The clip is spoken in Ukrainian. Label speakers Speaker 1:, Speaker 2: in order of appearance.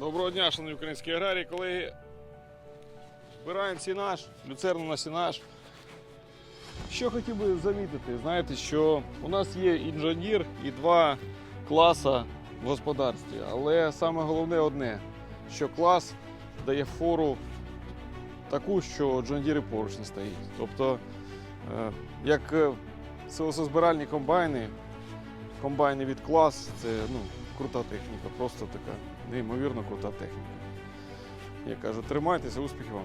Speaker 1: Доброго дня, шановні українські аграрії, колеги. Збираємо сінаж, люцерну на сінаж. Що хотів би замітити, знаєте, що у нас є інженір і два класа в господарстві. Але саме головне одне, що клас дає фору таку, що Джондіри поруч не стоїть. Тобто, е, як е, силосозбиральні комбайни, комбайни від клас це ну, крута техніка, просто така неймовірно крута техніка. Я кажу, тримайтеся, успіхів вам.